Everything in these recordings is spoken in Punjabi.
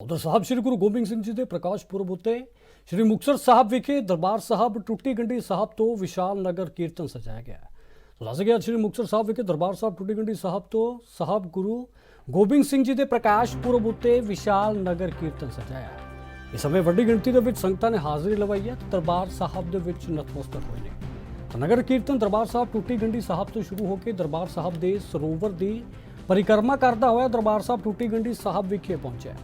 ਉਧਰ ਸਾਹਿਬ ਸ੍ਰੀ ਗੁਰੂ ਗੋਬਿੰਦ ਸਿੰਘ ਜੀ ਦੇ ਪ੍ਰਕਾਸ਼ ਪੁਰਬ ਉੱਤੇ ਸ੍ਰੀ ਮੁਕਤਸਰ ਸਾਹਿਬ ਵਿਖੇ ਦਰਬਾਰ ਸਾਹਿਬ ਟੁੱਟੀ ਗੰਢੀ ਸਾਹਿਬ ਤੋਂ ਵਿਸ਼ਾਲ ਨਗਰ ਕੀਰਤਨ ਸਜਾਇਆ ਗਿਆ ਸੋ ਦੱਸ ਗਿਆ ਸ੍ਰੀ ਮੁਕਤਸਰ ਸਾਹਿਬ ਵਿਖੇ ਦਰਬਾਰ ਸਾਹਿਬ ਟੁੱਟੀ ਗੰਢੀ ਸਾਹਿਬ ਤੋਂ ਸਾਹਿਬ ਗੁਰੂ ਗੋਬਿੰਦ ਸਿੰਘ ਜੀ ਦੇ ਪ੍ਰਕਾਸ਼ ਪੁਰਬ ਉੱਤੇ ਵਿਸ਼ਾਲ ਨਗਰ ਕੀਰਤਨ ਸਜਾਇਆ ਇਸ ਸਮੇਂ ਵੱਡੀ ਗਿਣਤੀ ਦੇ ਵਿੱਚ ਸੰਗਤਾਂ ਨੇ ਹਾਜ਼ਰੀ ਲਵਾਈ ਹੈ ਦਰਬਾਰ ਸਾਹਿਬ ਦੇ ਵਿੱਚ ਨਤਮਸਤਕ ਹੋਏ ਨੇ। ਨਗਰ ਕੀਰਤਨ ਦਰਬਾਰ ਸਾਹਿਬ ਟੁੱਟੀ ਗੰਢੀ ਸਾਹਿਬ ਤੋਂ ਸ਼ੁਰੂ ਹੋ ਕੇ ਦਰਬਾਰ ਸਾਹਿਬ ਦੇ ਸਰੋਵਰ ਦੀ ਪਰਿਕਰਮਾ ਕਰਦਾ ਹੋਇਆ ਦਰਬਾਰ ਸਾਹਿਬ ਟੁੱਟੀ ਗੰਢੀ ਸਾਹਿਬ ਵਿਖੇ ਪਹੁੰਚਿਆ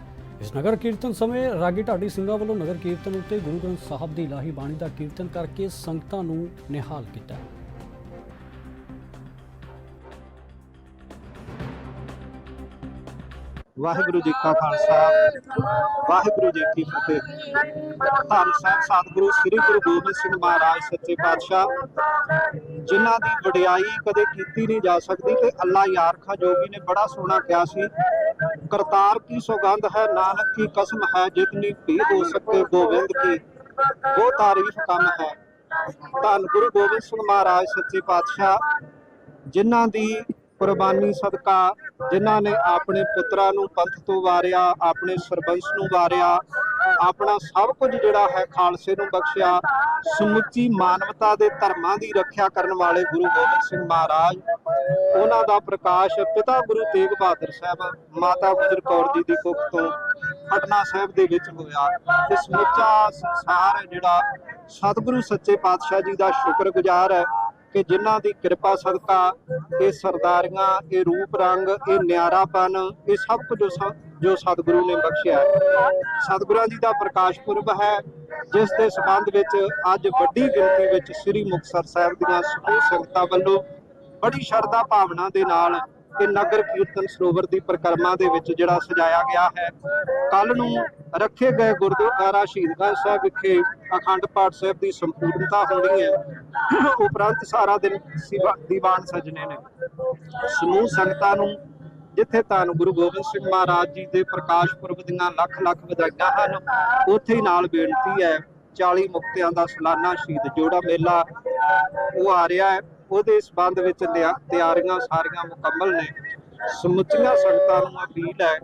ਇਸ ਨਗਰ ਕੀਰਤਨ ਸਮੇਂ ਰਾਗੀ ਢਾਡੀ ਸਿੰਘਾਂ ਵੱਲੋਂ ਨਗਰ ਕੀਰਤਨ ਉੱਤੇ ਗੁਰੂ ਗ੍ਰੰਥ ਸਾਹਿਬ ਦੀ ਇਲਾਹੀ ਬਾਣੀ ਦਾ ਕੀਰਤਨ ਕਰਕੇ ਸੰਗਤਾਂ ਨੂੰ ਨਿਹਾਲ ਕੀਤਾ। ਵਾਹਿਗੁਰੂ ਜੀ ਕਾ ਖਾਲਸਾ, ਵਾਹਿਗੁਰੂ ਜੀ ਕੀ ਫਤਿਹ। ਧੰਨ ਸਾਹਿਬ ਸਤਿਗੁਰੂ ਸ੍ਰੀ ਗੁਰੂ ਗੋਬਿੰਦ ਸਿੰਘ ਮਹਾਰਾਜ, ਸੱਚੇ ਪਾਤਸ਼ਾਹ, ਜਿਨ੍ਹਾਂ ਦੀ ਵਡਿਆਈ ਕਦੇ ਕੀਤੀ ਨਹੀਂ ਜਾ ਸਕਦੀ ਤੇ ਅੱਲਾ ਯਾਰਖਾ ਜੋਗੀ ਨੇ ਬੜਾ ਸੋਹਣਾ ਕਿਹਾ ਸੀ ਕਰਤਾਰ ਕੀ ਸੌਗੰਧ ਹੈ? ਨਾਨਕ ਕੀ ਕਸਮ ਹੈ? ਜਿਤਨੀ ਵੀ ਹੋ ਸਕੇ ਗੋਬਿੰਦ ਕੀ। ਉਹ ਤਾਰੀਫ ਕੰਮ ਹੈ। ਧੰਨ ਗੁਰੂ ਗੋਬਿੰਦ ਸਿੰਘ ਮਹਾਰਾਜ, ਸੱਚੇ ਪਾਤਸ਼ਾਹ, ਜਿਨ੍ਹਾਂ ਦੀ ਕੁਰਬਾਨੀ ਸਦਕਾ, ਜਿਨ੍ਹਾਂ ਨੇ ਆਪਣੇ ਪੁੱਤਰਾਂ ਨੂੰ ਪੰਥ ਤੋਂ ਵਾਰਿਆ, ਆਪਣੇ ਸਰਬੰਸ ਨੂੰ ਵਾਰਿਆ, ਆਪਣਾ ਸਭ ਕੁਝ ਜਿਹੜਾ ਹੈ ਖਾਲਸੇ ਨੂੰ ਬਖਸ਼ਿਆ, ਸਮੁੱਚੀ ਮਾਨਵਤਾ ਦੇ ਧਰਮਾਂ ਦੀ ਰੱਖਿਆ ਕਰਨ ਵਾਲੇ ਗੁਰੂ ਗੋਬਿੰਦ ਸਿੰਘ ਮਹਾਰਾਜ। ਉਹਨਾਂ ਦਾ ਪ੍ਰਕਾਸ਼ ਪਿਤਾ ਗੁਰੂ ਤੇਗ ਬਹਾਦਰ ਸਾਹਿਬ, ਮਾਤਾ ਗੁਜਰ ਕੌਰ ਜੀ ਦੀ ਕੁੱਖ ਤੋਂ ਪਟਨਾ ਸਾਹਿਬ ਦੇ ਵਿੱਚ ਹੋਇਆ। ਤੇ ਸਮੁੱਚਾ ਸੰਸਾਰ ਹੈ ਜਿਹੜਾ ਸਤਿਗੁਰੂ ਸੱਚੇ ਪਾਤਸ਼ਾਹ ਜੀ ਦਾ ਸ਼ੁਕਰਗੁਜ਼ਾਰ ਹੈ ਕਿ ਜਿਨ੍ਹਾਂ ਦੀ ਕਿਰਪਾ ਸਦਕਾ ਇਹ ਸਰਦਾਰੀਆਂ, ਇਹ ਰੂਪ ਰੰਗ, ਇਹ ਨਿਆਰਾਪਨ ਇਹ ਸਭ ਕੁਝ ਜੋ ਸਤਿਗੁਰੂ ਨੇ ਬਖਸ਼ਿਆ ਸਤਿਗੁਰਾਂ ਜੀ ਦਾ ਪ੍ਰਕਾਸ਼ ਪੁਰਬ ਹੈ, ਜਿਸ ਦੇ ਸਬੰਧ ਵਿੱਚ ਅੱਜ ਵੱਡੀ ਗਿਣਤੀ ਵਿੱਚ ਸ੍ਰੀ ਮੁਕਤਸਰ ਸਾਹਿਬ ਦੀਆਂ ਸਮੂਹ ਸੰਗਤਾਂ ਵੱਲੋਂ ਬੜੀ ਸ਼ਰਧਾ ਭਾਵਨਾ ਦੇ ਨਾਲ ਇਹ ਨਗਰ ਕੀਰਤਨ ਸਰੋਵਰ ਦੀ ਪਰਿਕਰਮਾ ਦੇ ਵਿੱਚ ਜਿਹੜਾ ਸਜਾਇਆ ਗਿਆ ਹੈ। ਕੱਲ ਨੂੰ ਰੱਖੇ ਗਏ ਗੁਰਦੁਆਰਾ ਸ਼ਹੀਦਗੰਜ ਸਾਹਿਬ ਵਿਖੇ ਅਖੰਡ ਪਾਠ ਸਾਹਿਬ ਦੀ ਸੰਪੂਰਨਤਾ ਹੋਣੀ ਹੈ। ਉਪਰੰਤ ਸਾਰਾ ਦਿਨ ਦੀਵਾਨ ਸਜਣੇ ਨੇ। ਸਮੂਹ ਸੰਗਤਾਂ ਨੂੰ ਜਿੱਥੇ ਧੰਨ ਗੁਰੂ ਗੋਬਿੰਦ ਸਿੰਘ ਮਹਾਰਾਜ ਜੀ ਦੇ ਪ੍ਰਕਾਸ਼ ਪੁਰਬ ਦੀਆਂ ਲੱਖ ਲੱਖ ਵਧਾਈਆਂ ਹਨ, ਉੱਥੇ ਹੀ ਨਾਲ ਬੇਨਤੀ ਹੈ 40 ਮੁਕਤਿਆਂ ਦਾ ਸਾਲਾਨਾ ਸ਼ਹੀਦ ਜੋੜਾ ਮੇਲਾ ਉਹ ਆ ਰਿਹਾ ਹੈ। ਉਹਦੇ ਸਬੰਧ ਵਿੱਚ ਤਿਆਰੀਆਂ ਸਾਰੀਆਂ ਮੁਕੰਮਲ ਨੇ। ਸਮੁੱਚੀਆਂ ਸੰਗਤਾਂ ਨੂੰ ਅਪੀਲ ਹੈ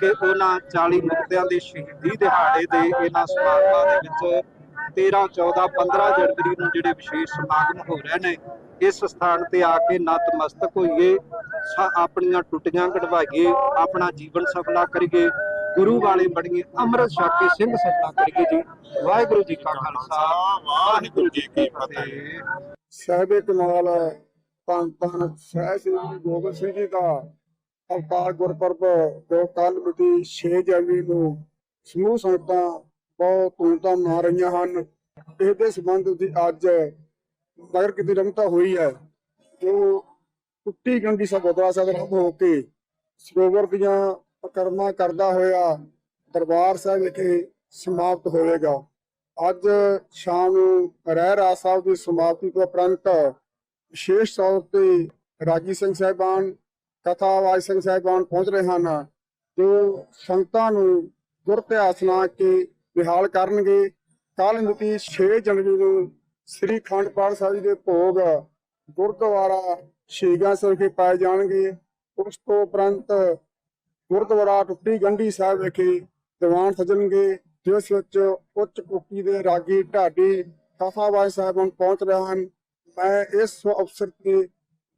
ਕਿ ਉਹਨਾਂ 40 ਮੁਕਤਿਆਂ ਦੇ ਸ਼ਹੀਦੀ ਦਿਹਾੜੇ ਦੇ ਇਹਨਾਂ ਸਮਾਗਮਾਂ ਦੇ ਵਿੱਚ 13 14 15 ਜਨਵਰੀ ਨੂੰ ਜਿਹੜੇ ਵਿਸ਼ੇਸ਼ ਸਮਾਗਮ ਹੋ ਰਹੇ ਨੇ, ਇਸ ਸਥਾਨ ਤੇ ਆ ਕੇ ਨਤਮਸਤਕ ਹੋਈਏ ਆਪਣੀਆਂ ਟੁੱਟੀਆਂ ਕਢਵਾਈਏ, ਆਪਣਾ ਜੀਵਨ ਸਫਲਾ ਕਰੀਏ ਗੁਰੂ ਵਾਲੇ ਬਣੀਏ। ਅੰਮ੍ਰਿਤ ਛਕ ਕੇ ਸਿੰਘ ਸਜਣਾ ਕਰੀਏ ਜੀ। ਵਾਹਿਗੁਰੂ ਜੀ ਕਾ ਖਾਲਸਾ। ਵਾਹਿਗੁਰੂ ਜੀ ਕੀ ਫਤਿਹ। ਸਾਹਿਬੇ ਕਮਾਲ ਧੰਨ ਧੰਨ ਸਹਿ ਸ੍ਰੀ ਗੁਰੂ ਗੋਬਿੰਦ ਸਿੰਘ ਜੀ ਦਾ ਅਵਤਾਰ ਗੁਰਪੁਰਬ ਜੋ ਕੱਲ ਮਿਤੀ 6 ਜਨਵਰੀ ਨੂੰ ਸਮੂਹ ਸੰਗਤਾਂ ਬਹੁਤ ਧੂਮਧਾਮ ਮਨਾ ਰਹੀਆਂ ਹਨ। ਇਸ ਸੰਬੰਧ ਵਿੱਚ ਅੱਜ ਨਗਰ ਕੀਰਤਨ ਰਮਤਾ ਹੋਈ ਹੈ। ਜੋ ਟੁੱਟੀ ਗੰਢੀ ਸਾਹਿਬ ਗੁਰਦੁਆਰਾ ਸਾਹਿਬ ਰੱਬ ਹੋ ਕੇ ਸਰੋਵਰ ਦੀਆਂ ਪਕਰਮਾ ਕਰਦਾ ਹੋਇਆ ਦਰਬਾਰ ਸਾਹਿਬ ਵਿਖੇ ਸਮਾਪਤ ਹੋਵੇਗਾ। ਅੱਜ ਸ਼ਾਮ ਨੂੰ ਰਹਿ ਰਾਜ ਸਾਹਿਬ ਦੀ ਸਮਾਪਤੀ ਤੋਂ ਉਪਰੰਤ ਵਿਸ਼ੇਸ਼ ਤੌਰ ਤੇ ਰਾਜੀ ਸਿੰਘ ਸਾਹਿਬਾਨ ਕਥਾਵਾਜ ਸਿੰਘ ਸਾਹਿਬਾਨ ਪਹੁੰਚ ਰਹੇ ਹਨ, ਜੋ ਸੰਗਤਾਂ ਨੂੰ ਗੁਰ ਲਾ ਕੇ ਨਿਹਾਲ ਕਰਨਗੇ। ਕੱਲ ਮਿਤੀ 6 ਜਨਵਰੀ ਨੂੰ ਸ੍ਰੀ ਖੰਡ ਪਾਠ ਸਾਹਿਬ ਜੀ ਦੇ ਭੋਗ ਗੁਰਦੁਆਰਾ ਸ਼ੀਗਾ ਸਾਹਿਬ ਵਿਖੇ ਪਾਏ ਜਾਣਗੇ। ਉਸ ਤੋਂ ਉਪਰੰਤ ਗੁਰਦੁਆਰਾ ਟੁੱਟੀ ਗੰਢੀ ਸਾਹਿਬ ਵਿਖੇ ਦੀਵਾਨ ਸਜਣਗੇ ਜਿਸ ਵਿੱਚ ਉੱਚ ਕੋਟੀ ਦੇ ਰਾਗੀ ਢਾਡੀ ਕਥਾਵਾਜ ਸਾਹਿਬਾਨ ਪਹੁੰਚ ਰਹੇ ਹਨ। ਮੈਂ ਇਸ ਅਵਸਰ ਤੇ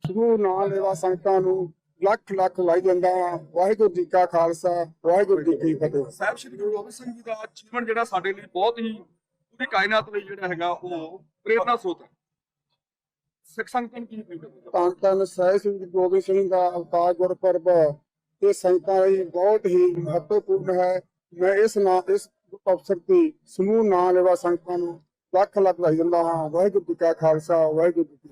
ਸਮੂਹ ਨਾਲ ਲੇਵਾ ਸੰਗਤਾਂ ਨੂੰ ਲੱਖ ਲੱਖ ਦਿੰਦਾ ਹਾਂ। ਵਾਹਿਗੁਰੂ ਜੀ ਕਾ ਖਾਲਸਾ ਵਾਹਿਗੁਰੂ ਜੀ ਕੀ ਫਤਿਹ। ਸਾਹਿਬ ਸ਼੍ਰੀ ਗੁਰੂ ਗੋਬਿੰਦ ਸਿੰਘ ਜੀ ਦਾ ਜੀਵਨ ਜਿਹੜਾ ਸਾਡੇ ਲਈ ਬਹੁਤ ਹੀ ਪੂਰੀ ਕਾਇਨਾਤ ਲਈ ਜਿਹੜਾ ਹੈਗਾ ਉਹ ਪ੍ਰੇਰਨਾ ਸਰੋਤ ਹੈ। ਸਿੱਖ ਸੰਗਤਾਂ ਨੂੰ ਕੀ ਅਪੀਲ ਕਰੋਗੇ? ਧੰਨ ਧੰਨ ਸਹਿ ਸ੍ਰੀ ਗੁਰੂ ਗੋਬਿੰਦ ਸਿੰਘ ਦਾ ਅਵਤਾਰ ਗੁਰਪੁਰਬ। ਇਹ ਸੰਗਤਾਂ ਲਈ ਬਹੁਤ ਹੀ ਮਹੱਤਵਪੂਰਨ ਹੈ। ਮੈਂ ਇਸ ਨਾ ਇਸ ਅਵਸਰ ਤੇ ਸਮੂਹ ਨਾਂ ਲੇਵਾ ਸੰਗਤਾਂ ਨੂੰ ਲੱਖ ਲੱਖ ਵਧਾਈ ਦਿੰਦਾ ਹਾਂ। ਵਾਹਿਗੁਰੂ ਜੀ ਕਾ ਖਾਲਸਾ, ਵਾਹਿਗੁਰੂ ਜੀ